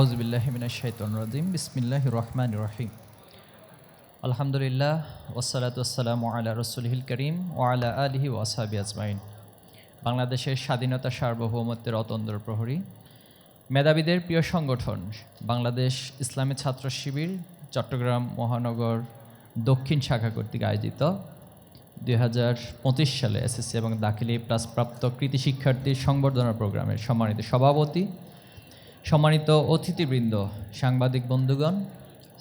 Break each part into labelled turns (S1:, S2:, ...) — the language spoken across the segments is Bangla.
S1: আউজবিল্লাহিমিনাশাইতনরদিম বিসমিল্লাহ রহমান রহিম আলহামদুলিল্লাহ ওসালাত ওসালাম আলা রসুলহিল করিম ও আলা আলহি ওয়াসাবি আজমাইন। বাংলাদেশের স্বাধীনতা সার্বভৌমত্বের অতন্দ্র প্রহরী, মেধাবীদের প্রিয় সংগঠন, বাংলাদেশ ইসলামী ছাত্র শিবির, চট্টগ্রাম মহানগর দক্ষিণ শাখা কর্তৃক আয়োজিত দু হাজার পঁচিশ সালে এসএসসি এবং দাখিলি প্লাস প্রাপ্ত কৃতি শিক্ষার্থীর সংবর্ধনা প্রোগ্রামের সম্মানিত সভাপতি সম্মানিত অতিথিবৃন্দ, সাংবাদিক বন্ধুগণ,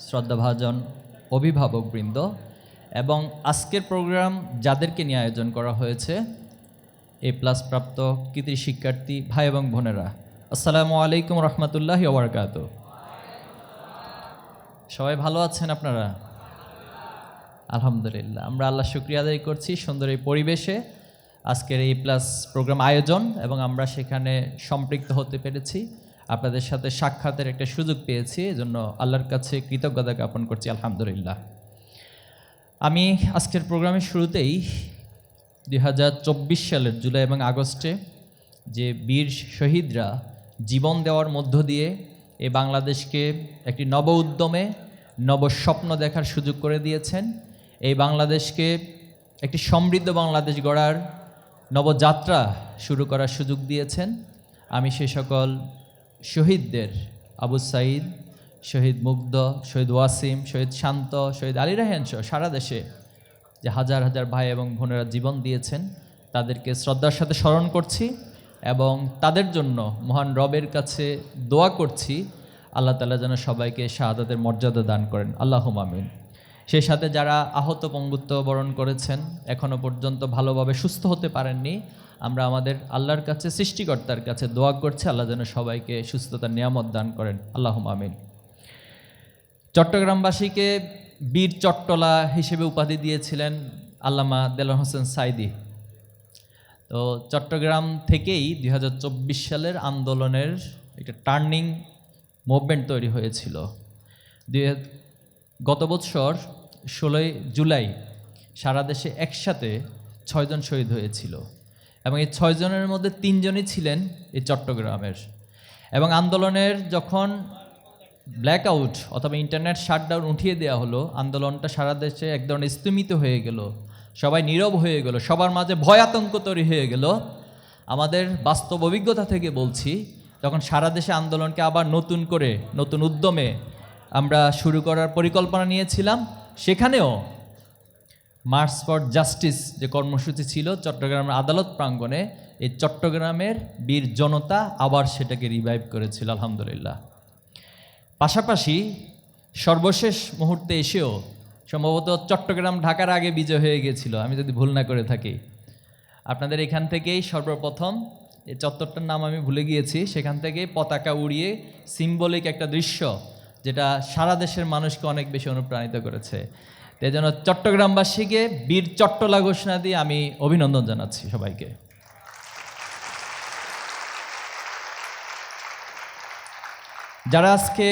S1: শ্রদ্ধাভাজন অভিভাবকবৃন্দ, এবং আজকের প্রোগ্রাম যাদেরকে নিয়ে আয়োজন করা হয়েছে, এ প্লাস প্রাপ্ত কৃতি শিক্ষার্থী ভাই এবং বোনেরা, আসসালামু আলাইকুম রহমতুল্লাহ ওবরকাত। সবাই ভালো আছেন আপনারা? আলহামদুলিল্লাহ, আমরা আল্লাহ শুক্রিয়া আদায় করছি সুন্দর এই পরিবেশে আজকের এই প্লাস প্রোগ্রাম আয়োজন, এবং আমরা সেখানে সম্পৃক্ত হতে পেরেছি। আপনাদের সাথে সাক্ষাতের একটা সুযোগ পেয়েছি, এজন্য আল্লাহর কাছে কৃতজ্ঞতা জ্ঞাপন করছি, আলহামদুলিল্লাহ। আমি আজকের প্রোগ্রামের শুরুতেই দুই হাজার চব্বিশ সালের জুলাই এবং আগস্টে যে বীর শহীদরা জীবন দেওয়ার মধ্য দিয়ে এই বাংলাদেশকে একটি নব উদ্যমে, নব স্বপ্ন দেখার সুযোগ করে দিয়েছেন এই বাংলাদেশকে একটি সমৃদ্ধ বাংলাদেশ গড়ার নবযাত্রা শুরু করার সুযোগ দিয়েছেন। আমি সে সকল শহীদদের, আবু সাইদ, শহীদ মুগ্ধ, শহীদ ওয়াসিম, শহীদ শান্ত, শহীদ আলী রাহেন সহ সারা দেশে যে হাজার হাজার ভাই এবং বোনেরা জীবন দিয়েছেন, তাদেরকে শ্রদ্ধার সাথে স্মরণ করছি এবং তাদের জন্য মহান রবের কাছে দোয়া করছি। আল্লাহ তালা যেন সবাইকে শাহাদাতের মর্যাদা দান করেন। আল্লাহ আমিন। সেই সাথে যারা আহত পঙ্গুত্ব বরণ করেছেন এখনও পর্যন্ত ভালোভাবে সুস্থ হতে পারেননি আমরা আমাদের আল্লাহর কাছে, সৃষ্টিকর্তার কাছে দোয়া করছি। আল্লাহ যেন সবাইকে সুস্থতার নিয়ামত দান করেন। আল্লাহ আমিন। চট্টগ্রামবাসীকে বীর চট্টলা হিসেবে উপাধি দিয়েছিলেন আল্লামা দেলোয়ার হোসেন সাইদি। তো চট্টগ্রাম থেকেই দুই হাজার চব্বিশ সালের আন্দোলনের একটা টার্নিং মুভমেন্ট তৈরি হয়েছিল। গত বছর ষোলোই জুলাই সারা দেশে একসাথে ছয়জন শহীদ হয়েছিল। এবং এই ছয়জনের মধ্যে তিনজনই ছিলেন এই চট্টগ্রামের। এবং আন্দোলনের যখন ব্ল্যাক আউট অথবা ইন্টারনেট শাটডাউন উঠিয়ে দেওয়া হলো, আন্দোলনটা সারা দেশে এক ধরনের স্থিমিত হয়ে গেল। সবাই নীরব হয়ে গেল। সবার মাঝে ভয় আতঙ্ক তৈরি হয়ে গেল। আমাদের বাস্তব অভিজ্ঞতা থেকে বলছি তখন সারা দেশে আন্দোলনকে আবার নতুন করে, নতুন উদ্যমে আমরা শুরু করার পরিকল্পনা নিয়েছিলাম, সেখানেও মার্চ ফর জাস্টিস যে কর্মসূচি ছিল চট্টগ্রামের আদালত প্রাঙ্গণে, এই চট্টগ্রামের বীর জনতা আবার সেটাকে রিভাইভ করেছিল, আলহামদুলিল্লাহ। পাশাপাশি সর্বশেষ মুহূর্তে এসেও সম্ভবত চট্টগ্রাম ঢাকার আগে বিজয় হয়ে গেছিল, আমি যদি ভুল না করে থাকি। আপনাদের এখান থেকেই সর্বপ্রথম এই চত্বরটার নাম আমি ভুলে গিয়েছি, সেখান থেকে পতাকা উড়িয়ে সিম্বলিক একটা দৃশ্য, যেটা সারা দেশের মানুষকে অনেক বেশি অনুপ্রাণিত করেছে। তাই চট্টগ্রামবাসীকে বীর চট্টলা ঘোষণা দিয়ে আমি অভিনন্দন জানাচ্ছি সবাইকে। যারা আজকে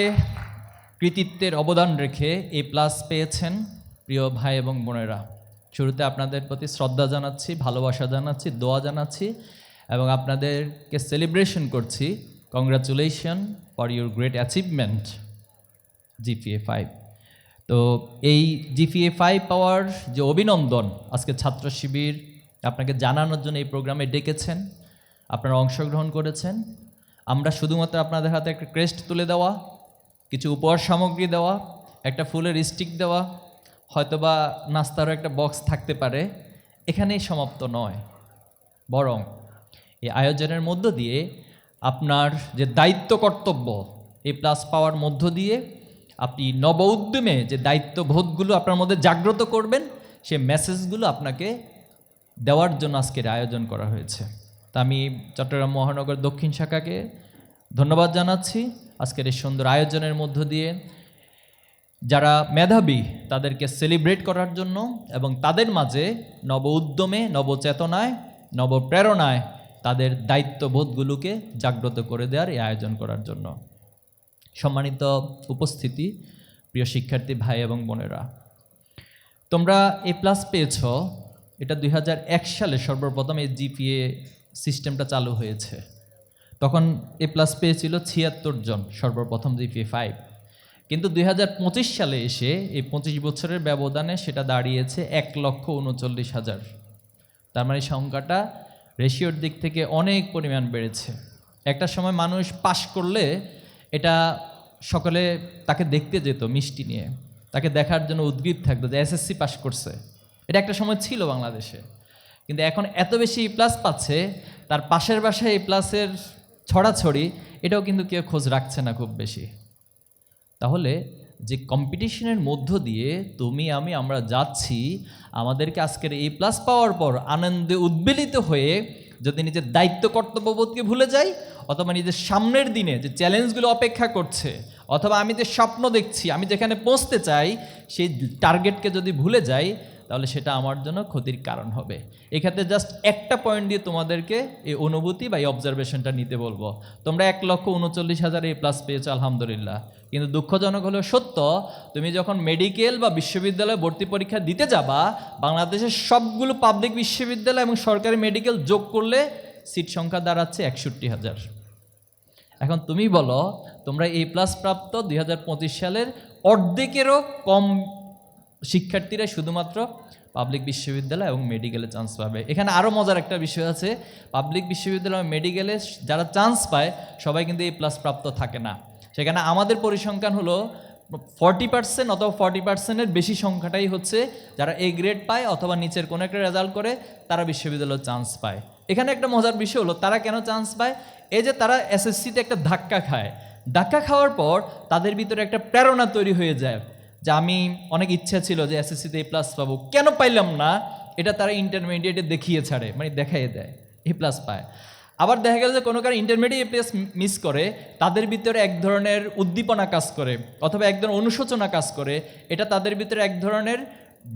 S1: কৃতিত্বের অবদান রেখে এ প্লাস পেয়েছেন, প্রিয় ভাই এবং বোনেরা, শুরুতে আপনাদের প্রতি শ্রদ্ধা জানাচ্ছি, ভালোবাসা জানাচ্ছি, দোয়া জানাচ্ছি এবং আপনাদেরকে সেলিব্রেশন করছি। Congratulation for your great achievement GPA five তো এই জিপিএ ফাইভ পাওয়ার যে অভিনন্দন আজকে ছাত্র শিবির আপনাকে জানানোর জন্য এই প্রোগ্রামে ডেকেছেন, আপনারা অংশগ্রহণ করেছেন। আমরা শুধুমাত্র আপনাদের হাতে একটা ক্রেস্ট তুলে দেওয়া, কিছু উপহার সামগ্রী দেওয়া, একটা ফুলের স্টিক দেওয়া, হয়তোবা নাস্তারও একটা বক্স থাকতে পারে, এখানেই সমাপ্ত নয়। বরং এই আয়োজনের মধ্য দিয়ে আপনার যে দায়িত্ব কর্তব্য, এই প্লাস পাওয়ার মধ্য দিয়ে আপনি নব উদ্যমে যে দায়িত্ববোধগুলো আপনার মধ্যে জাগ্রত করবেন, সে মেসেজগুলো আপনাকে দেওয়ার জন্য আজকের আয়োজন করা হয়েছে। তা আমি চট্টগ্রাম মহানগর দক্ষিণ শাখাকে ধন্যবাদ জানাচ্ছি আজকের এই সুন্দর আয়োজনের মধ্য দিয়ে। যারা মেধাবী, তাদেরকে সেলিব্রেট করার জন্য এবং তাদের মাঝে নব উদ্যমে নবচেতনায়, নবপ্রেরণায় তাদের দায়িত্ববোধগুলোকে জাগ্রত করে দেওয়ার এই আয়োজন করার জন্য। সম্মানিত উপস্থিতি, প্রিয় শিক্ষার্থী ভাই এবং বোনেরা। তোমরা এ প্লাস পেয়েছ, এটা দুই হাজার এক সালে সর্বপ্রথম এই জিপিএ সিস্টেমটা চালু হয়েছে। তখন এ প্লাস পেয়েছিল ছিয়াত্তর জন, সর্বপ্রথম জিপিএ ফাইভ কিন্তু দুই হাজার পঁচিশ সালে এসে এই পঁচিশ বছরের ব্যবধানে সেটা দাঁড়িয়েছে এক লক্ষ উনচল্লিশ হাজার। তার মানে সংখ্যাটা রেশিওর দিক থেকে অনেক পরিমাণ বেড়েছে। একটা সময় মানুষ পাশ করলে এটা সকলে তাকে দেখতে যেত মিষ্টি নিয়ে। তাকে দেখার জন্য উদ্গ্রীব থাকতো যে এসএসসি পাশ করছে। এটা একটা সময় ছিল বাংলাদেশে। কিন্তু এখন এত বেশি ই প্লাস পাচ্ছে, তার পাশের বাসায় এই প্লাসের ছড়াছড়ি, এটাও কিন্তু কেউ খোঁজ রাখছে না খুব বেশি। তাহলে যে কম্পিটিশনের মধ্য দিয়ে তুমি, আমি, আমরা যাচ্ছি, আমাদেরকে আজকের এই প্লাস পাওয়ার পর আনন্দে উদ্বেলিত হয়ে যদি নিজের দায়িত্ব কর্তব্যবোধকে ভুলে যাই, অথবা নিজের সামনের দিনে যে চ্যালেঞ্জগুলো অপেক্ষা করছে, অথবা আমি যে স্বপ্ন দেখছি, আমি যেখানে পৌঁছতে চাই, সেই টার্গেটকে যদি ভুলে যাই তাহলে সেটা আমার জন্য ক্ষতির কারণ হবে। এক্ষেত্রে জাস্ট একটা পয়েন্ট দিয়ে তোমাদেরকে এই অনুভূতি বা এই অবজারভেশনটা নিতে বলব। তোমরা এক লক্ষ উনচল্লিশ হাজার এ প্লাস পেয়েছ, আলহামদুলিল্লাহ। কিন্তু দুঃখজনক হলেও সত্য, তুমি যখন মেডিকেল বা বিশ্ববিদ্যালয়ে ভর্তি পরীক্ষা দিতে যাবা, বাংলাদেশের সবগুলো পাবলিক বিশ্ববিদ্যালয় এবং সরকারি মেডিকেল যোগ করলে সিট সংখ্যা দাঁড়াচ্ছে একষট্টি হাজার। এখন তুমি বলো, তোমরা এ প্লাস প্রাপ্ত দুই হাজার পঁচিশ সালের অর্ধেকেরও কম শিক্ষার্থীরা শুধুমাত্র পাবলিক বিশ্ববিদ্যালয় এবং মেডিকেলে চান্স পাবে। এখানে আরও মজার একটা বিষয় আছে। পাবলিক বিশ্ববিদ্যালয় মেডিকেলে যারা চান্স পায়, সবাই কিন্তু এই প্লাস প্রাপ্ত থাকে না। সেখানে আমাদের পরিসংখ্যান হলো ফর্টি পার্সেন্ট অথবা ফর্টি পার্সেন্টের বেশি সংখ্যাটাই হচ্ছে যারা এ গ্রেড পায় অথবা নিচের কোনো একটা রেজাল্ট করে, তারা বিশ্ববিদ্যালয়ে চান্স পায়। এখানে একটা মজার বিষয় হলো, তারা কেন চান্স পায়? এই যে তারা এসএসসিতে একটা ধাক্কা খায়। ধাক্কা খাওয়ার পর তাদের ভিতরে একটা প্রেরণা তৈরি হয়ে যায়। যে আমি অনেক ইচ্ছা ছিল যে এসএসসিতে এ প্লাস পাবো। কেন পাইলাম না? এটা তারা ইন্টারমিডিয়েটে দেখিয়ে ছাড়ে মানে দেখাইয়ে দেয় এ প্লাস পায়। আবার দেখা গেল যে কোনো কারণে ইন্টারমিডিয়েট এ প্লাস মিস করে, তাদের ভিতরে এক ধরনের উদ্দীপনা কাজ করে, অথবা এক ধরনের অনুশোচনা কাজ করে, এটা তাদের ভিতরে এক ধরনের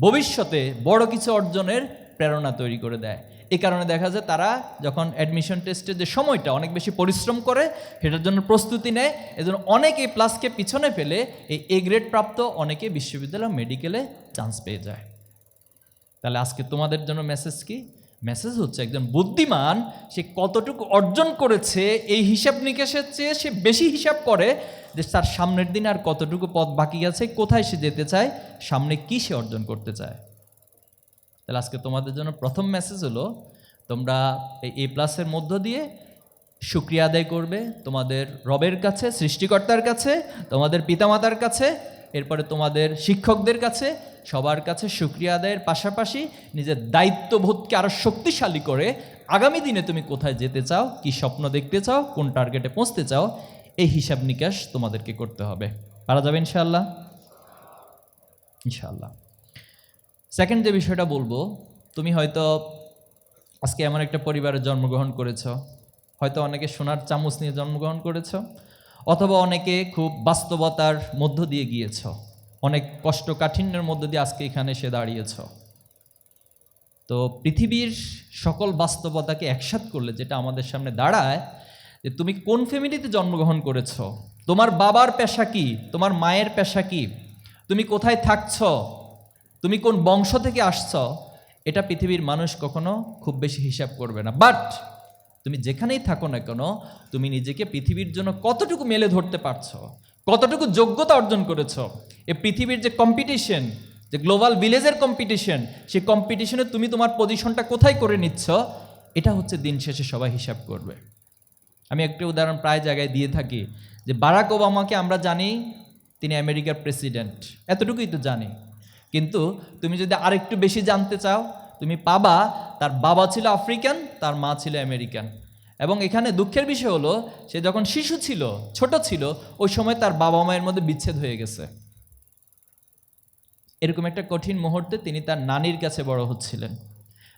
S1: ভবিষ্যতে বড় কিছু অর্জনের প্রেরণা তৈরি করে দেয়। এই কারণে দেখা যায় তারা যখন অ্যাডমিশন টেস্টের যে সময়টা অনেক বেশি পরিশ্রম করে, সেটার জন্য প্রস্তুতি নেয়। এজন্য অনেক প্লাসকে পিছনে ফেলে এই এ গ্রেড প্রাপ্ত অনেকে বিশ্ববিদ্যালয় মেডিকেলে চান্স পেয়ে যায়। তাহলে আজকে তোমাদের জন্য মেসেজ কি? মেসেজ হচ্ছে একজন বুদ্ধিমান, সে কতটুকু অর্জন করেছে, এই হিসাব নিকেশের চেয়ে সে বেশি হিসাব করে যে তার সামনের দিন আর কতটুকু পথ বাকি আছে, কোথায় সে যেতে চায়, সামনে কি সে অর্জন করতে চায়। তাহলে আজকে তোমাদের জন্য প্রথম মেসেজ হলো, তোমরা এই এ প্লাসের মধ্য দিয়ে শুক্রিয়া আদায় করবে তোমাদের রবের কাছে, সৃষ্টিকর্তার কাছে, তোমাদের পিতামাতার কাছে, এরপরে তোমাদের শিক্ষকদের কাছে, সবার কাছে শুক্রিয়া আদায়ের পাশাপাশি নিজের দায়িত্ববোধকে আরও শক্তিশালী করে আগামী দিনে তুমি কোথায় যেতে চাও, কি স্বপ্ন দেখতে চাও, কোন টার্গেটে পৌঁছতে চাও, এই হিসাব নিকাশ তোমাদেরকে করতে হবে। পারা যাবে ইনশাআল্লাহ? ইনশাআল্লাহ। সেকেন্ড যে বিষয়টা বলব, তুমি হয়তো আজকে এমন একটা পরিবারে জন্মগ্রহণ করেছ, হয়তো অনেকে সোনার চামচ নিয়ে জন্মগ্রহণ করেছ, অথবা অনেকে খুব বাস্তবতার মধ্য দিয়ে গিয়েছ, অনেক কষ্ট কাঠিন্যের মধ্য দিয়ে আজকে এখানে এসে দাঁড়িয়েছ। তো পৃথিবীর সকল বাস্তবতাকে একসাথ করলে যেটা আমাদের সামনে দাঁড়ায়, যে তুমি কোন ফ্যামিলিতে জন্মগ্রহণ করেছ, তোমার বাবার পেশা কি, তোমার মায়ের পেশা কি, তুমি কোথায় থাকছ তুমি কোন বংশ থেকে আসছ, এটা পৃথিবীর মানুষ কখনো খুব বেশি হিসাব করবে না। বাট তুমি যেখানেই থাকো না কেন, তুমি নিজেকে পৃথিবীর জন্য কতটুকু মেলে ধরতে পারছ, কতটুকু যোগ্যতা অর্জন করেছ, এ পৃথিবীর যে কম্পিটিশন যে গ্লোবাল ভিলেজের কম্পিটিশন সেই কম্পিটিশনে তুমি তোমার পজিশনটা কোথায় করে নিচ্ছ, এটা হচ্ছে দিন শেষে সবাই হিসাব করবে। আমি একটা উদাহরণ প্রায় জায়গায় দিয়ে থাকি, যে বারাক ওবামাকে আমরা জানি, তিনি আমেরিকার প্রেসিডেন্ট এতটুকুই তো জানি। কিন্তু তুমি যদি আরেকটু বেশি জানতে চাও, তুমি পাবা তার বাবা ছিল আফ্রিকান, তার মা ছিল আমেরিকান। এবং এখানে দুঃখের বিষয় হলো, সে যখন শিশু ছিল, ছোট ছিল, ওই সময় তার বাবা মায়ের মধ্যে বিচ্ছেদ হয়ে গেছে। এরকম একটা কঠিন মুহূর্তে তিনি তার নানির কাছে বড় হচ্ছিলেন।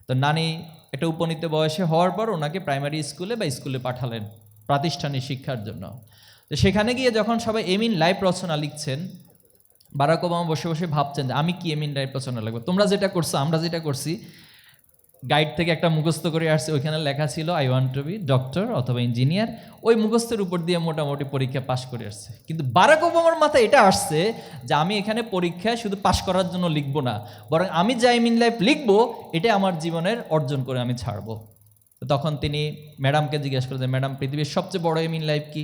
S1: তো নানি একটা উপনীত বয়সে হওয়ার পর ওনাকে প্রাইমারি স্কুলে বা স্কুলে পাঠালেন প্রাতিষ্ঠানিক শিক্ষার জন্য। তো সেখানে গিয়ে যখন সবাই এমিন লাইফ রচনা লিখছেন বারাক ওবামা বসে বসে ভাবছেন যে আমি কি এমিন রচনা লাগবো? তোমরা যেটা করছ, আমরা যেটা করছি, গাইড থেকে একটা মুখস্থ করে আসছে, ওইখানে লেখা ছিল I want to be doctor অথবা ইঞ্জিনিয়ার ওই মুখস্থের উপর দিয়ে মোটামুটি পরীক্ষা পাশ করে আসছে। কিন্তু বারাক ওবামার মাথায় এটা আসছে যে আমি এখানে পরীক্ষায় শুধু পাশ করার জন্য লিখব না, বরং আমি যা ইন লাইফ লিখব, এটা আমার জীবনের অর্জন করে আমি ছাড়বো। তখন তিনি ম্যাডামকে জিজ্ঞেস করলেন ম্যাডাম, পৃথিবীর সবচেয়ে বড় এম ইন লাইফ কি?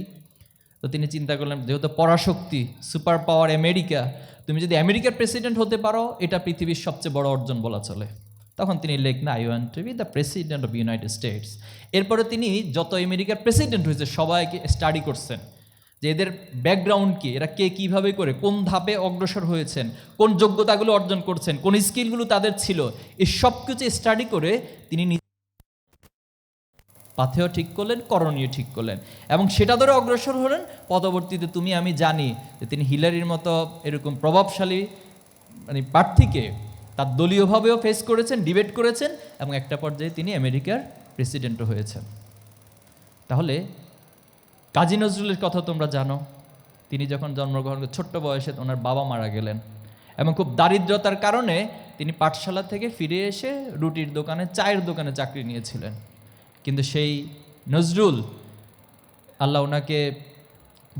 S1: তো তিনি চিন্তা করলেন, যেহেতু পরাশক্তি সুপার পাওয়ার আমেরিকা, তুমি যদি আমেরিকার প্রেসিডেন্ট হতে পারো, এটা পৃথিবীর সবচেয়ে বড় অর্জন বলা চলে। তখন তিনি লেখনা I want to be the president of United States এরপরে তিনি যত আমেরিকার প্রেসিডেন্ট হয়েছে, সবাইকে স্টাডি করছেন, যে এদের ব্যাকগ্রাউন্ড কি, এরা কে কীভাবে করে, কোন ধাপে অগ্রসর হয়েছেন, কোন যোগ্যতাগুলো অর্জন করছেন, কোন স্কিলগুলো তাদের ছিল, এই সব কিছু স্টাডি করে তিনি পাথেয় ঠিক করলেন, করণীয় ঠিক করলেন। এবং সেটা ধরে অগ্রসর হলেন। পরবর্তীতে তুমি, আমি জানি যে তিনি হিলারির মতো এরকম প্রভাবশালী মানে প্রার্থীকে তার দলীয়ভাবেও ফেস করেছেন ডিবেট করেছেন এবং একটা পর্যায়ে তিনি আমেরিকার প্রেসিডেন্টও হয়েছেন। তাহলে কাজী নজরুলের কথা তোমরা জানো, তিনি যখন জন্মগ্রহণ করে ছোট্ট বয়সে ওনার বাবা মারা গেলেন এবং খুব দারিদ্রতার কারণে তিনি পাঠশালা থেকে ফিরে এসে রুটির দোকানে, চায়ের দোকানে চাকরি নিয়েছিলেন। কিন্তু সেই নজরুল আল্লাহ ওনাকে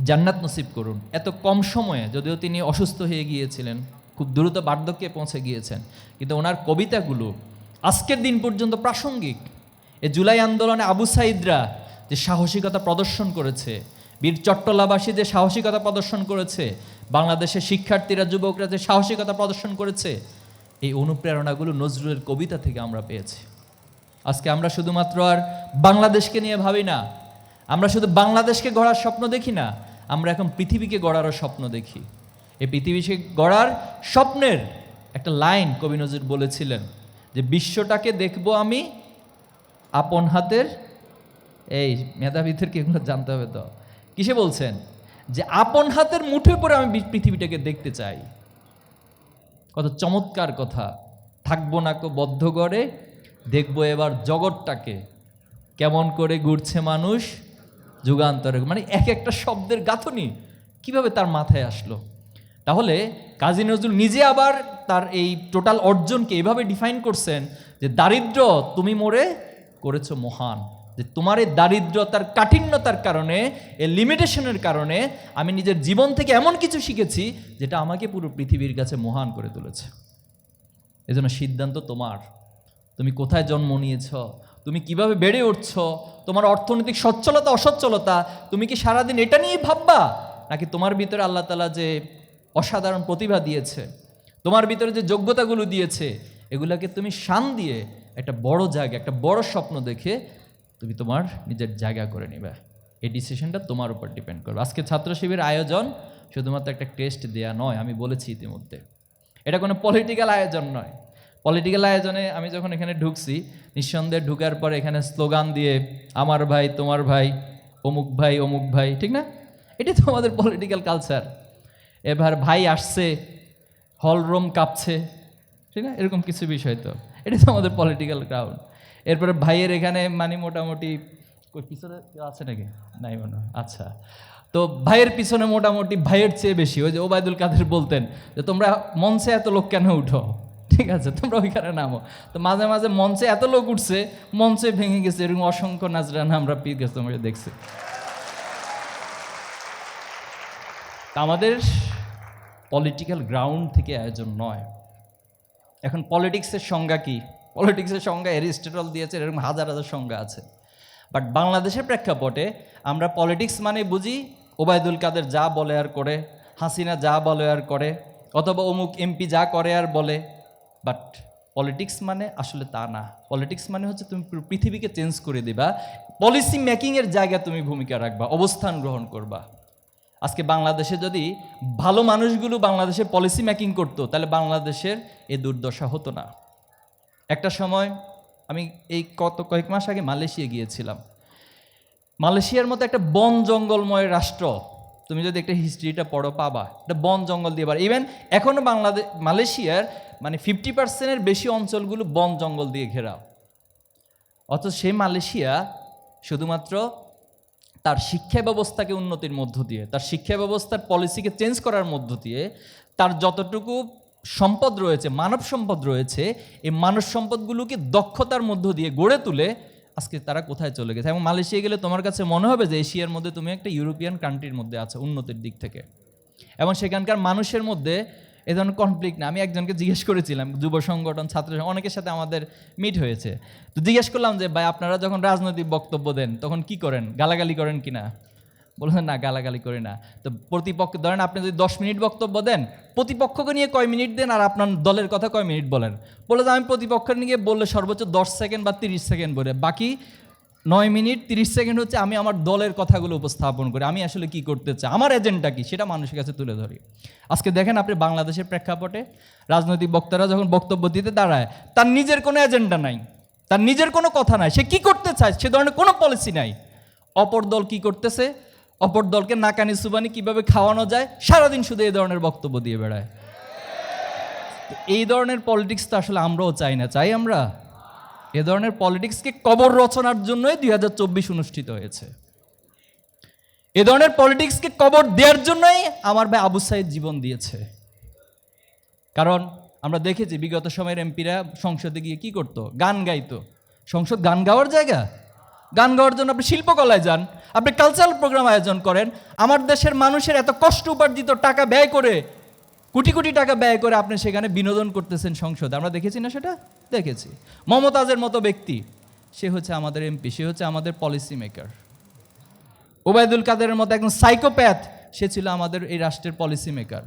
S1: জান্নাত নসিব করুন। এত কম সময়ে যদিও তিনি অসুস্থ হয়ে গিয়েছিলেন, খুব দ্রুত বার্ধক্যে পৌঁছে গিয়েছেন, কিন্তু ওনার কবিতাগুলো আজকের দিন পর্যন্ত প্রাসঙ্গিক। এ জুলাই আন্দোলনে আবু সাইদরা যে সাহসিকতা প্রদর্শন করেছে, বীর চট্টলাবাসী যে সাহসিকতা প্রদর্শন করেছে, বাংলাদেশের শিক্ষার্থীরা, যুবকরা যে সাহসিকতা প্রদর্শন করেছে, এই অনুপ্রেরণাগুলো নজরুলের কবিতা থেকে আমরা পেয়েছি। আজকে আমরা শুধুমাত্র আর বাংলাদেশকে নিয়ে ভাবি না। আমরা শুধু বাংলাদেশকে গড়ার স্বপ্ন দেখি না, আমরা এখন পৃথিবীকে গড়ারও স্বপ্ন দেখি। এই পৃথিবীকে গড়ার স্বপ্নের একটা লাইন কবি নজরুল বলেছিলেন যে, বিশ্বটাকে দেখব আমি আপন হাতের এই মেধাবীদেরকে এগুলো জানতে হবে তো? কিসে বলছেন? যে, আপন হাতের মুঠোয় পরে আমি পৃথিবীটাকে দেখতে চাই। কত চমৎকার কথা। থাকব না কো বদ্ধ গড়ে দেখব এবার জগৎটাকে। কেমন করে ঘুরছে মানুষ? যুগান্তরে। মানে এক একটা শব্দের গাঁথনি কীভাবে তার মাথায় আসলো? তাহলে কাজী নজরুল নিজে আবার তার এই টোটাল অর্জনকে এভাবে ডিফাইন করছেন যে, দারিদ্র তুমি মোরে করেছ মহান। যে, তোমার এই দারিদ্রতার কাঠিন্যতার কারণে, এই লিমিটেশনের কারণে আমি নিজের জীবন থেকে এমন কিছু শিখেছি যেটা আমাকে পুরো পৃথিবীর কাছে মহান করে তুলেছে। এজন্য সিদ্ধান্ত তোমার। তুমি কোথায় জন্ম নিয়েছ? তুমি কীভাবে বেড়ে উঠছ? তোমার অর্থনৈতিক সচ্ছলতা, অসচ্ছলতা, তুমি কি সারাদিন এটা নিয়েই ভাববা? নাকি তোমার ভিতরে আল্লাহ তালা যে অসাধারণ প্রতিভা দিয়েছে, তোমার ভিতরে যে যোগ্যতাগুলো দিয়েছে, এগুলাকে তুমি শান দিয়ে একটা বড় জায়গা, একটা বড় স্বপ্ন দেখে তুমি তোমার নিজের জায়গা করে নেবে। এই ডিসিশনটা তোমার উপর ডিপেন্ড করবে। আজকে ছাত্র শিবির আয়োজন শুধুমাত্র একটা টেস্ট দেয়া নয়, আমি বলেছি ইতিমধ্যে। এটা কোনো পলিটিক্যাল আয়োজন নয়। পলিটিক্যাল আয়োজনে আমি যখন এখানে ঢুকছি, নিঃসন্দেহে ঢুকার পর এখানে স্লোগান দিয়ে, আমার ভাই, তোমার ভাই, অমুক ভাই অমুক ভাই ঠিক না? এটা তো আমাদের পলিটিক্যাল কালচার এবার ভাই আসছে হল রুম কাঁপছে, ঠিক না? এরকম কিছু বিষয় তো। এটা তো আমাদের পলিটিক্যাল গ্রাউন্ড এরপরে ভাইয়ের এখানে মানে মোটামুটি পিছনে কেউ আছে নাকি? নাই মনে আচ্ছা। তো ভাইয়ের পিছনে মোটামুটি ভাইয়ের চেয়ে বেশি, ওই যে ওবায়দুল কাদের বলতেন যে, তোমরা মঞ্চে এত লোক কেন উঠো? ঠিক আছে, তোমরা ওইখানে নামো। তো মাঝে মাঝে মঞ্চে এত লোক উঠছে, মঞ্চে ভেঙে গেছে, এরকম অসংখ্য নাচরানা আমরা পি গেছে, তোমরা দেখছি। আমাদের পলিটিক্যাল গ্রাউন্ড থেকে আয়োজন নয়। এখন পলিটিক্সের সংজ্ঞা কি? পলিটিক্সের সংজ্ঞা এরিস্টটল দিয়েছে, এরকম হাজার হাজার সংজ্ঞা আছে। বাট বাংলাদেশের প্রেক্ষাপটে আমরা পলিটিক্স মানে বুঝি, ওবায়দুল কাদের যা বলে আর করে, হাসিনা যা বলে আর করে, অথবা অমুক এমপি যা করে আর বলে। বাট পলিটিক্স মানে আসলে তা না। পলিটিক্স মানে হচ্ছে তুমি পৃথিবীকে চেঞ্জ করে দিবা। পলিসি মেকিংয়ের জায়গা তুমি ভূমিকা রাখবা, অবস্থান গ্রহণ করবা। আজকে বাংলাদেশে যদি ভালো মানুষগুলো বাংলাদেশে পলিসি মেকিং করতো, তাহলে বাংলাদেশের এই দুর্দশা হতো না। একটা সময় আমি এই কত কয়েক মাস আগে মালয়েশিয়া গিয়েছিলাম। মালয়েশিয়ার মতো একটা বন জঙ্গলময় রাষ্ট্র তুমি যদি একটা হিস্ট্রিটা পড়ো, পাবা। একটা বন জঙ্গল দিয়ে পারে ইভেন এখনও বাংলাদেশ মালয়েশিয়ার মানে ফিফটি পার্সেন্টের বেশি অঞ্চলগুলো বন জঙ্গল দিয়ে ঘেরাও। অথচ সেই মালয়েশিয়া শুধুমাত্র তার শিক্ষা ব্যবস্থাকে উন্নতির মধ্য দিয়ে, তার শিক্ষা ব্যবস্থার পলিসিকে চেঞ্জ করার মধ্য দিয়ে, তার যতটুকু সম্পদ রয়েছে, মানব সম্পদ রয়েছে, এই মানব সম্পদগুলোকে দক্ষতার মধ্য দিয়ে গড়ে তুলে আজকে তারা কোথায় চলে গেছে? এবং মালয়েশিয়া গেলে তোমার কাছে মনে হবে যে এশিয়ার মধ্যে তুমি একটা ইউরোপিয়ান কান্ট্রির মধ্যে আছো, উন্নতির দিক থেকে। এবং সেখানকার মানুষের মধ্যে এ ধরনের কনফ্লিক্ট না, আমি একজনকে জিজ্ঞেস করেছিলাম, যুব সংগঠন, ছাত্র অনেকের সাথে আমাদের মিট হয়েছে। তো জিজ্ঞেস করলাম যে, ভাই, আপনারা যখন রাজনৈতিক বক্তব্য দেন, তখন কি করেন? গালাগালি করেন কি না বললেন না, গালাগালি করি না। তো প্রতিপক্ষ, ধরেন আপনি যদি দশ মিনিট বক্তব্য দেন, প্রতিপক্ষকে নিয়ে কয় মিনিট দেন আর আপনার দলের কথা কয় মিনিট বলেন? বলে আমি প্রতিপক্ষের নিয়ে বললে সর্বোচ্চ দশ সেকেন্ড বা তিরিশ সেকেন্ড বলে। বাকি নয় মিনিট, তিরিশ সেকেন্ড হচ্ছে আমি আমার দলের কথাগুলো উপস্থাপন করি। আমি আসলে কি করতে চাই? আমার এজেন্ডা কি? সেটা মানুষের কাছে তুলে ধরি। আজকে দেখেন আপনি বাংলাদেশের প্রেক্ষাপটে রাজনৈতিক বক্তারা যখন বক্তব্য দিতে দাঁড়ায়, তার নিজের কোনো এজেন্ডা নাই। তার নিজের কোনো কথা নাই। সে কি করতে চায়? সে ধরনের কোনো পলিসি নাই। অপর দল কি করতেছে? অপর দলকে নাকানি সুবানি কীভাবে খাওয়ানো যায়? সারাদিন শুধু এই ধরনের বক্তব্য দিয়ে বেড়ায়। এই ধরনের পলিটিক্স তো আসলে আমরাও চাই না, চাই আমরা? এ ধরনের পলিটিক্সকে কবর রচনার জন্যই দুই হাজার চব্বিশ অনুষ্ঠিত হয়েছে। এ ধরনের পলিটিক্সকে কবর দেওয়ার জন্যই আমার ভাই আবু সাইদ জীবন দিয়েছে। কারণ আমরা দেখেছি বিগত সময়ের এমপিরা সংসদে গিয়ে কি করতো? গান গাইতো। সংসদ গান গাওয়ার জায়গা? গান গাওয়ার জন্য আপনি শিল্পকলায় যান, আপনি কালচারাল প্রোগ্রাম আয়োজন করেন, আমার দেশের মানুষের এত কষ্ট উপার্জিত টাকা ব্যয় করে, কোটি কোটি টাকা ব্যয় করে আপনি সেখানে বিনোদন করতেছেন সংসদে। আমরা দেখেছি না সেটা? দেখেছি। মমতাজের মতো ব্যক্তি, সে হচ্ছে আমাদের এমপি, সে হচ্ছে আমাদের পলিসি মেকার ওবায়দুল কাদেরের মতো একজন সাইকোপ্যাথ সে ছিল আমাদের এই রাষ্ট্রের পলিসি মেকার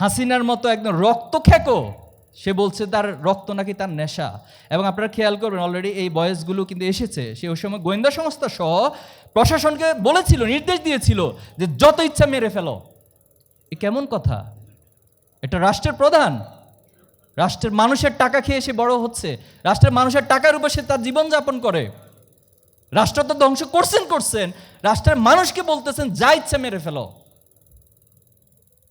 S1: হাসিনার মতো একদম রক্ত খেকো সে বলছে, তার রক্ত নাকি তার নেশা? এবং আপনারা খেয়াল করবেন অলরেডি এই বয়সগুলো কিন্তু এসেছে। সে ওই সময় গোয়েন্দা সংস্থা সহ প্রশাসনকে বলেছিল, নির্দেশ দিয়েছিল যে যত ইচ্ছা মেরে ফেলো। এ কেমন কথা? এটা রাষ্ট্রের প্রধান। রাষ্ট্রের মানুষের টাকা খেয়ে সে বড় হচ্ছে। রাষ্ট্রের মানুষের টাকার উপর সে তার জীবনযাপন করে। রাষ্ট্র তো ধ্বংস করছেন করছেন। রাষ্ট্রের মানুষকে বলতেছেন, যা ইচ্ছা মেরে ফেলো।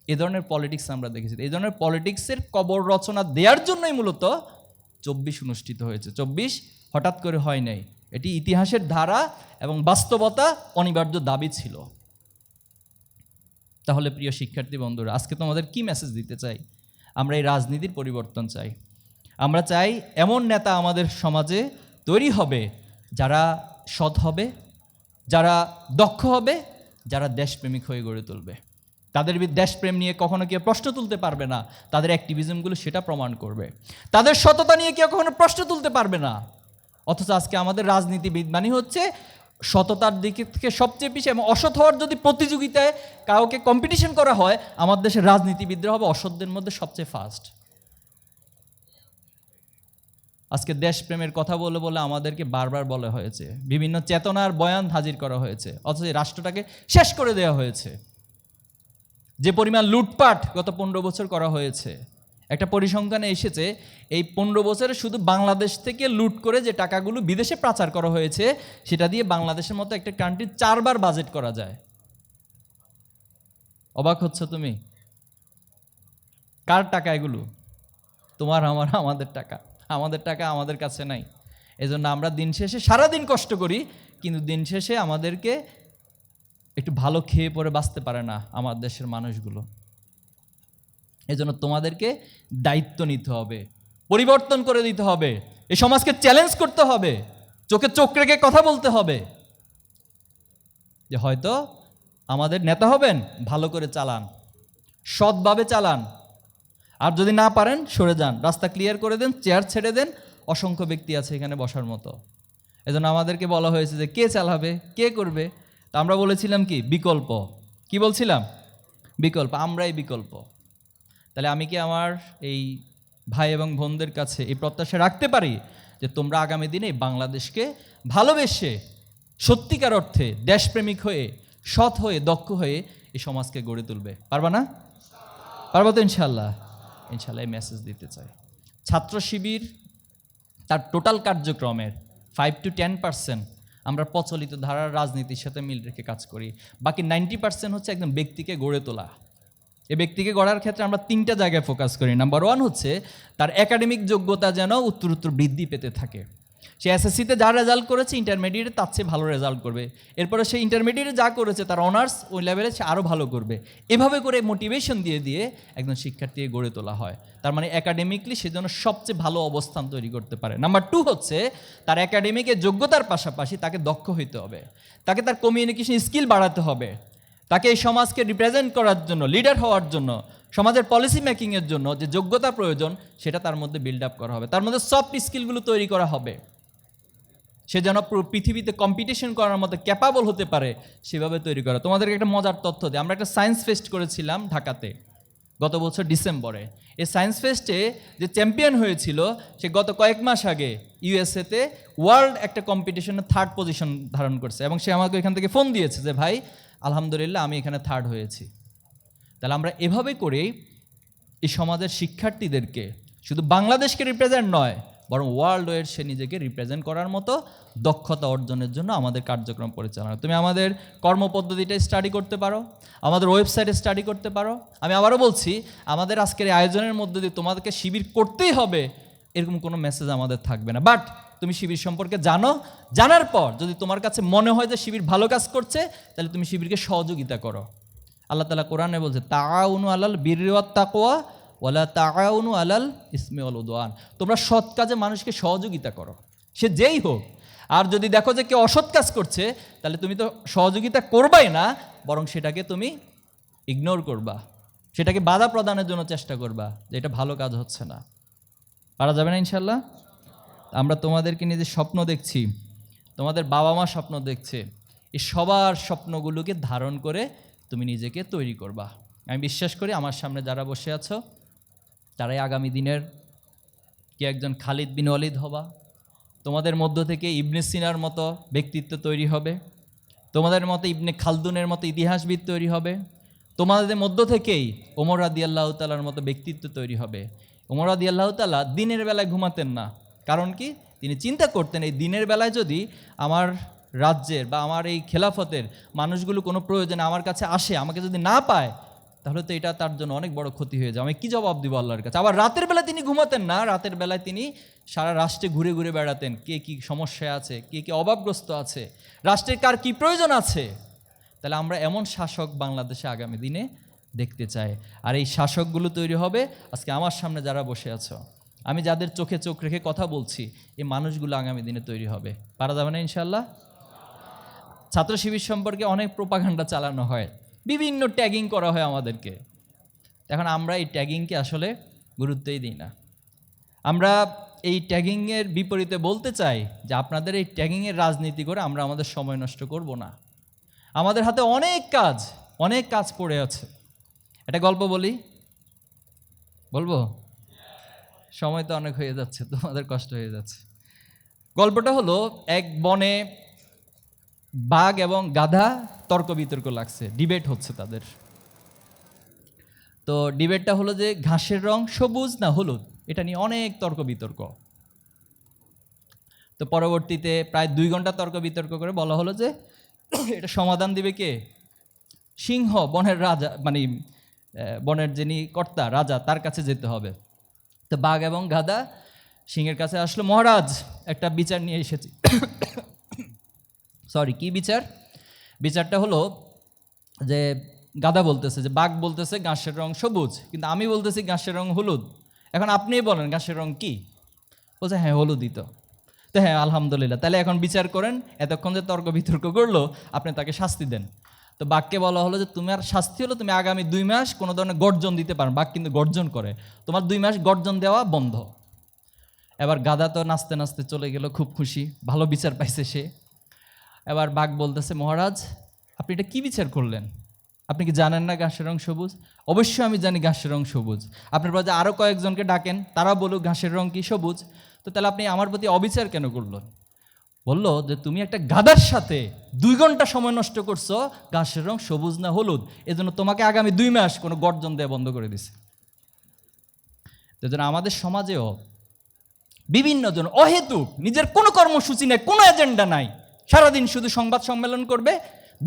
S1: এ ধরনের পলিটিক্স আমরা দেখেছি। এই ধরনের পলিটিক্সের কবর রচনা দেওয়ার জন্যই মূলত চব্বিশ অনুষ্ঠিত হয়েছে। চব্বিশ হঠাৎ করে হয় নাই। এটি ইতিহাসের ধারা এবং বাস্তবতা অনিবার্য দাবি ছিল। তাহলে প্রিয় শিক্ষার্থী বন্ধুরা, আজকে তোমাদের কি মেসেজ দিতে চাই? আমরা এই রাজনীতির পরিবর্তন চাই। আমরা চাই এমন নেতা আমাদের সমাজে তৈরি হবে যারা সৎ হবে, যারা দক্ষ হবে, যারা দেশপ্রেমিক হয়ে গড়ে তুলবে। তাদের দেশপ্রেম নিয়ে কখনো কেউ প্রশ্ন তুলতে পারবে না। তাদের অ্যাক্টিভিজমগুলো সেটা প্রমাণ করবে। তাদের সততা নিয়ে কেউ কখনো প্রশ্ন তুলতে পারবে না। অথচ আজকে আমাদের রাজনীতিবিদ মানে হচ্ছে সততার দিক থেকে সবচেয়ে পিছিয়ে এবং অসৎ হওয়ার যদি প্রতিযোগিতায় কাউকে কম্পিটিশন করা হয় আমার দেশের রাজনীতিবিদরা হবে অসৎদের মধ্যে সবচেয়ে ফার্স্ট আজকে দেশপ্রেমের কথা বলে বলে আমাদেরকে বারবার বলা হয়েছে। বিভিন্ন চেতনার বয়ান হাজির করা হয়েছে। অথচ রাষ্ট্রটাকে শেষ করে দেওয়া হয়েছে। যে পরিমাণ লুটপাট গত পনেরো বছর করা হয়েছে, একটা পরিসংখ্যানে এসেছে, এই পনেরো বছরে শুধু বাংলাদেশ থেকে লুট করে যে টাকাগুলো বিদেশে পাচার করা হয়েছে, সেটা দিয়ে বাংলাদেশের মতো একটা কান্ট্রির চারবার বাজেট করা যায়। অবাক হচ্ছ তুমি? কার টাকা এগুলো? তোমার, আমার, আমাদের টাকা। আমাদের টাকা আমাদের কাছে নাই। এজন্য আমরা দিন শেষে সারাদিন কষ্ট করি, কিন্তু দিন শেষে আমাদেরকে একটু ভালো খেয়ে পরে বাঁচতে পারে না আমার দেশের মানুষগুলো। এজন্য তোমাদেরকে দায়িত্ব নিতে হবে, পরিবর্তন করে দিতে হবে এই সমাজকে চ্যালেঞ্জ করতে হবে, চোখে চোখ রেখে কথা বলতে হবে। যে হয়তো আমাদের নেতা হবেন, ভালো করে চালান, সৎভাবে চালান। আর যদি না পারেন, সরে যান, রাস্তা ক্লিয়ার করে দেন চেয়ার ছেড়ে দেন, অসংখ্য ব্যক্তি আছে এখানে বসার মতো। এজন্য আমাদেরকে বলা হয়েছে যে কে চালাবে, কে করবে? তা আমরা বলেছিলাম কি? বিকল্প। কি বলছিলাম? বিকল্প, আমরাই বিকল্প। তাহলে আমি কি আমার এই ভাই এবং বোনদের কাছে এই প্রত্যাশা রাখতে পারি যে তোমরা আগামী দিনে বাংলাদেশকে ভালোবেসে সত্যিকার অর্থে দেশপ্রেমিক হয়ে, সৎ হয়ে, দক্ষ হয়ে এই সমাজকে গড়ে তুলবে? পারবা না? পারব তো ইনশাল্লাহ ইনশাল্লাহ এই মেসেজ দিতে চাই। ছাত্র শিবির তার টোটাল কার্যক্রমের ফাইভ টু টেন পার্সেন্ট আমরা প্রচলিত ধারার রাজনীতির সাথে মিল রেখে কাজ করি। বাকি নাইনটি পার্সেন্ট হচ্ছে একদম ব্যক্তিকে গড়ে তোলা। এ ব্যক্তিকে গড়ার ক্ষেত্রে আমরা তিনটা জায়গায় ফোকাস করি। নাম্বার ওয়ান হচ্ছে তার একাডেমিক যোগ্যতা যেন উত্তর উত্তর বৃদ্ধি পেতে থাকে। সে এসএসসিতে যা রেজাল্ট করেছে ইন্টারমিডিয়েটে তার চেয়ে ভালো রেজাল্ট করবে। এরপরে সে ইন্টারমিডিয়েটে যা করেছে, তার অনার্স ওই লেভেলে সে আরও ভালো করবে। এভাবে করে মোটিভেশন দিয়ে দিয়ে একজন শিক্ষার্থীকে গড়ে তোলা হয়। তার মানে একাডেমিকলি সে যেন সবচেয়ে ভালো অবস্থান তৈরি করতে পারে। নাম্বার টু হচ্ছে, তার একাডেমিকের যোগ্যতার পাশাপাশি তাকে দক্ষ হইতে হবে। তাকে তার কমিউনিকেশন স্কিল বাড়াতে হবে। তাকে এই সমাজকে রিপ্রেজেন্ট করার জন্য লিডার হওয়ার জন্য, সমাজের পলিসি মেকিংয়ের জন্য যে যোগ্যতা প্রয়োজন, সেটা তার মধ্যে বিল্ড আপ করা হবে। তার মধ্যে সফট স্কিলগুলো তৈরি করা হবে। সে যেন পৃথিবীতে কম্পিটিশন করার মতো ক্যাপাবল হতে পারে, সেভাবে তৈরি করা। তোমাদেরকে একটা মজার তথ্য দিই। আমরা একটা সায়েন্স ফেস্ট করেছিলাম ঢাকাতে গত বছর ডিসেম্বরে। এই সায়েন্স ফেস্টে যে চ্যাম্পিয়ন হয়েছিল, সে গত কয়েক মাস আগে ইউএসএতে ওয়ার্ল্ড একটা কম্পিটিশনে থার্ড পজিশন ধারণ করছে এবং সে আমাকে এখান থেকে ফোন দিয়েছে যে, ভাই, আলহামদুলিল্লাহ, আমি এখানে থার্ড হয়েছি। তাহলে আমরা এভাবে করেই এই সমাজের শিক্ষার্থীদেরকে শুধু বাংলাদেশকে রিপ্রেজেন্ট নয় বরং ওয়ার্ল্ড ওয়ের সে নিজেকে রিপ্রেজেন্ট করার মতো দক্ষতা অর্জনের জন্য আমাদের কার্যক্রম পরিচালনা। তুমি আমাদের কর্মপদ্ধতিটা স্টাডি করতে পারো, আমাদের ওয়েবসাইটে স্টাডি করতে পারো। আমি আবারও বলছি, আমাদের আজকের এই আয়োজনের মধ্যে দিয়ে তোমাদেরকে শিবির করতেই হবে, এরকম কোনো মেসেজ আমাদের থাকবে না। বাট তুমি শিবির সম্পর্কে জানো, জানার পর যদি তোমার কাছে মনে হয় যে শিবির ভালো কাজ করছে, তাহলে তুমি শিবিরকে সহযোগিতা করো। আল্লাহ তালা কোরআনে বলছে তাউনু আলাল বীরওয়াত তাকোয়া ওয়ালা তাউনু আলাল ইসমি অল উদওয়ান। তোমরা সৎ কাজে মানুষকে সহযোগিতা করো। সে যেই হোক, আর যদি দেখো যে কেউ অসৎ কাজ করছে, তাহলে তুমি তো সহযোগিতা করবাই না, বরং সেটাকে তুমি ইগনোর করবা। সেটাকে বাধা প্রদানের জন্য চেষ্টা করবা যে এটা ভালো কাজ হচ্ছে না। পারা যাবে না ইনশাল্লাহ আমরা তোমাদেরকে নিয়ে যে স্বপ্ন দেখছি, তোমাদের বাবা মা স্বপ্ন দেখছে, এই সবার স্বপ্নগুলোকে ধারণ করে তুমি নিজেকে তৈরি করবা। আমি বিশ্বাস করি আমার সামনে যারা বসে আছো তারাই আগামী দিনের কি একজন খালিদ বিন ওয়ালিদ হবা। তোমাদের মধ্য থেকে ইবনে সিনার মতো ব্যক্তিত্ব তৈরি হবে। তোমাদের মতো ইবনে খালদুনের মতো ইতিহাসবিদ তৈরি হবে। তোমাদের মধ্য থেকেই ওমর রাদি আল্লাহ তালার মতো ব্যক্তিত্ব তৈরি হবে। ওমর রাদি আল্লাহ তালা দিনের বেলায় ঘুমাতেন না। কারণ কি? তিনি চিন্তা করতেন, এই দিনের বেলায় যদি আমার রাজ্যের বা আমার এই খেলাফতের মানুষগুলো কোনো প্রয়োজনে আমার কাছে আসে, আমাকে যদি না পায় তাহলে তো এটা তার জন্য অনেক বড় ক্ষতি হয়ে যাবে। আমি কি জবাব দিব আল্লাহর কাছে? আবার রাতের বেলা তিনি ঘুমাতেন না। রাতের বেলায় তিনি সারা রাষ্ট্রে ঘুরে ঘুরে বেড়াতেন। কে কি সমস্যা আছে? কে কি অভাবগ্রস্ত আছে? রাষ্ট্রের কার কি প্রয়োজন আছে? তাহলে আমরা এমন শাসক বাংলাদেশে আগামী দিনে দেখতে চাই। আর এই শাসকগুলো তৈরি হবে। আজকে আমার সামনে যারা বসে আছো, আমি যাদের চোখে চোখ রেখে কথা বলছি, এই মানুষগুলো আগামী দিনে তৈরি হবে। পারা যাবে না ইনশাল্লাহ ছাত্র শিবির সম্পর্কে অনেক প্রোপাগান্ডা চালানো হয়। বিভিন্ন ট্যাগিং করা হয় আমাদেরকে। এখন আমরা এই ট্যাগিংকে আসলে গুরুত্বই দিই না। আমরা এই ট্যাগিংয়ের বিপরীতে বলতে চাই যে আপনাদের এই ট্যাগিংয়ের রাজনীতি করে আমরা আমাদের সময় নষ্ট করব না। আমাদের হাতে অনেক কাজ অনেক কাজ পড়ে আছে। একটা গল্প বলি। বলব? সময় তো অনেক হয়ে যাচ্ছে, তোমাদের কষ্ট হয়ে যাচ্ছে। গল্পটা হলো, এক বনে বাঘ এবং গাধা তর্ক বিতর্ক লাগছে ডিবেট হচ্ছে তাদের। তো ডিবেটটা হলো যে ঘাসের রং সবুজ না হলুদ? এটা নিয়ে অনেক তর্ক বিতর্ক। তো পরবর্তীতে প্রায় দুই ঘণ্টা তর্ক বিতর্ক করে বলা হলো যে এটা সমাধান দিবে কে? সিংহ, বনের রাজা মানে বনের যিনি কর্তা, রাজা, তার কাছে যেতে হবে। তো বাঘ এবং গাধা সিংহের কাছে আসলো, মহারাজ, একটা বিচার নিয়ে এসেছি। সরি, কি বিচার? বিচারটা হলো যে গাদা বলতেছে, যে বাঘ বলতেছে ঘাসের রং সবুজ, কিন্তু আমি বলতেছি ঘাসের রং হলুদ। এখন আপনিই বলেন ঘাসের রং কি? বলছে হ্যাঁ হলুদই তো। তো হ্যাঁ আলহামদুলিল্লাহ। তাহলে এখন বিচার করেন, এতক্ষণ যে তর্ক বিতর্ক করল, আপনি তাকে শাস্তি দেন। তো বাঘকে বলা হলো যে, তুমি আর শাস্তি হলো তুমি আগামী দুই মাস কোনো ধরনের গর্জন দিতে পারো। বাঘ কিন্তু গর্জন করে, তোমার দুই মাস গর্জন দেওয়া বন্ধ। এবার গাদা তো নাচতে নাচতে চলে গেল, খুব খুশি। ভালো বিচার পাইছে সে। এবার বাঘ বলতেছে, মহারাজ, আপনি এটা কি বিচার করলেন? আপনি কি জানেন না ঘাসের রং সবুজ? অবশ্যই আমি জানি ঘাসের রং সবুজ। আপনার পাশে আরও কয়েকজনকে ডাকেন তারা বলুক ঘাসের রং কি সবুজ। তো তাহলে আপনি আমার প্রতি অবিচার কেন করলেন? বলল যে, তুমি একটা গাদার সাথে দুই ঘণ্টা সময় নষ্ট করছ, ঘাসের রং সবুজ না হলুদ। এজন্য তোমাকে আগামী দুই মাস কোনো গর্জন দেওয়া বন্ধ করে দিছে। জন্য আমাদের সমাজেও বিভিন্ন জন অহেতুক, নিজের কোনো কর্মসূচি নেই, কোনো এজেন্ডা নাই। সারাদিন শুধু সংবাদ সম্মেলন করবে,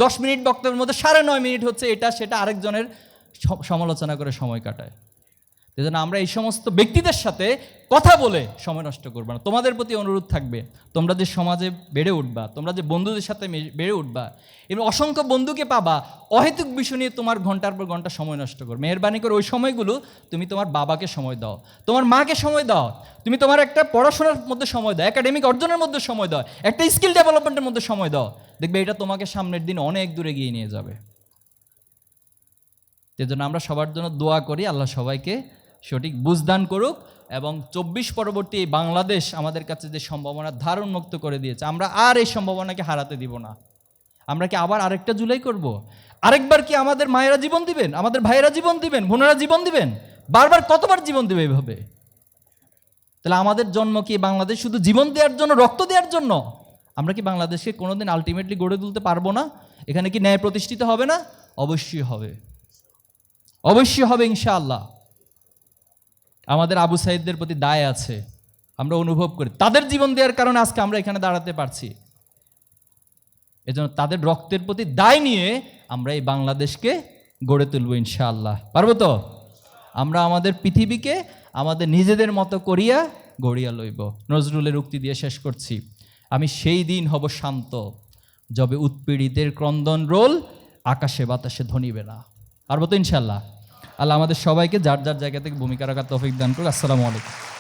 S1: দশ মিনিট বক্তব্যের মধ্যে সাড়ে নয় মিনিট হচ্ছে এটা, সেটা আরেকজনের সমালোচনা করে সময় কাটায়। সেজন্য আমরা এই সমস্ত ব্যক্তিদের সাথে কথা বলে সময় নষ্ট করব না। তোমাদের প্রতি অনুরোধ থাকবে, তোমরা যে সমাজে বেড়ে উঠবা, তোমরা যে বন্ধুদের সাথে বেড়ে উঠবা, এবং অসংখ্য বন্ধুকে পাবা, অহেতুক বিষয় নিয়ে তোমার ঘণ্টার পর ঘণ্টা সময় নষ্ট করো মেহরবানি করে ওই সময়গুলো তুমি তোমার বাবাকে সময় দাও, তোমার মাকে সময় দাও, তুমি তোমার একটা পড়াশোনার মধ্যে সময় দাও একাডেমিক অর্জনের মধ্যে সময় দাও, একটা স্কিল ডেভেলপমেন্টের মধ্যে সময় দাও, দেখবে এটা তোমাকে সামনের দিন অনেক দূরে গিয়ে নিয়ে যাবে। সেজন্য আমরা সবার জন্য দোয়া করি, আল্লাহ সবাইকে সঠিক বুঝদান করুক এবং চব্বিশ পরবর্তী বাংলাদেশ আমাদের কাছে যে সম্ভাবনা ধারণ মুক্ত করে দিয়েছে, আমরা আর এই সম্ভাবনাকে হারাতে দিব না। আমরা কি আবার আরেকটা জুলাই করব। আরেকবার কি আমাদের মায়েরা জীবন দিবেন? আমাদের ভাইয়েরা জীবন দিবেন? বোনেরা জীবন দিবেন? বারবার কতবার জীবন দিবে এইভাবে তাহলে আমাদের জন্ম কি বাংলাদেশ শুধু জীবন দেওয়ার জন্য, রক্ত দেওয়ার জন্য? আমরা কি বাংলাদেশকে কোনোদিন আলটিমেটলি গড়ে তুলতে পারব না? এখানে কি ন্যায় প্রতিষ্ঠিত হবে না? অবশ্যই হবে। অবশ্যই হবে ইনশাআল্লাহ। আমাদের আবু সাইদদের প্রতি দায় আছে, আমরা অনুভব করি। তাদের জীবন দেওয়ার কারণে আজকে আমরা এখানে দাঁড়াতে পারছি। এজন্য তাদের রক্তের প্রতি দায় নিয়ে আমরা এই বাংলাদেশকে গড়ে তুলব ইনশাআল্লাহ। পারব তো? আমরা আমাদের পৃথিবীকে আমাদের নিজেদের মতো করিয়া গড়িয়া লইব। নজরুলের উক্তি দিয়ে শেষ করছি। আমি সেই দিন হব শান্ত, যবে উৎপীড়িতের ক্রন্দন রোল, আকাশে বাতাসে ধনিবে না। পারব তো ইনশাল্লাহ আল্লাহ আমাদের সবাইকে যার যার জায়গা থেকে ভূমিকা রাখার তৌফিক দান করুক। আসসালামু আলাইকুম।